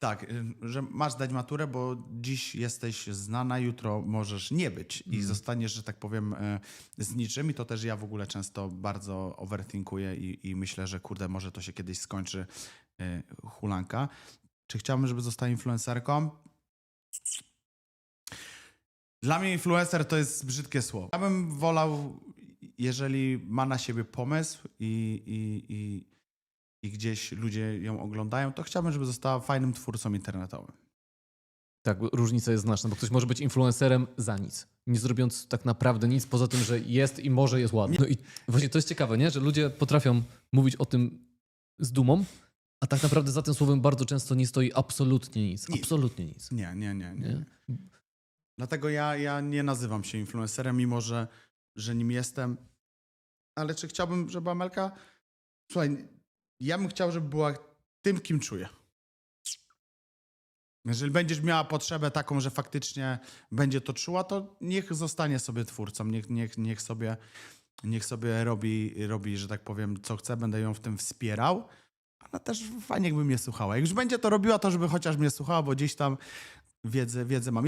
Tak, y, że masz dać maturę, bo dziś jesteś znana, jutro możesz nie być i zostaniesz, że tak powiem, e, z niczym. I to też ja w ogóle często bardzo overthinkuję i, i myślę, że kurde, może to się kiedyś skończy e, hulanka. Czy chciałbym, żeby została influencerką? Dla mnie influencer to jest brzydkie słowo. Ja bym wolał, jeżeli ma na siebie pomysł i, i, i, i gdzieś ludzie ją oglądają, to chciałbym, żeby została fajnym twórcą internetowym. Tak, różnica jest znaczna, bo ktoś może być influencerem za nic, nie zrobiąc tak naprawdę nic poza tym, że jest i może jest ładny. No i właśnie to jest ciekawe, nie? że ludzie potrafią mówić o tym z dumą, a tak naprawdę za tym słowem bardzo często nie stoi absolutnie nic. Absolutnie nic. Nie, nie, nie. nie. Nie? Dlatego ja, ja nie nazywam się influencerem, mimo że, że nim jestem. Ale czy chciałbym, żeby Amelka... Słuchaj, ja bym chciał, żeby była tym, kim czuję. Jeżeli będziesz miała potrzebę taką, że faktycznie będzie to czuła, to niech zostanie sobie twórcą, niech, niech, niech, sobie, niech sobie robi, robi, że tak powiem, co chce, będę ją w tym wspierał. Ale też fajnie, jakby mnie słuchała. Jak już będzie to robiła, to żeby chociaż mnie słuchała, bo gdzieś tam wiedzę, wiedzę mam.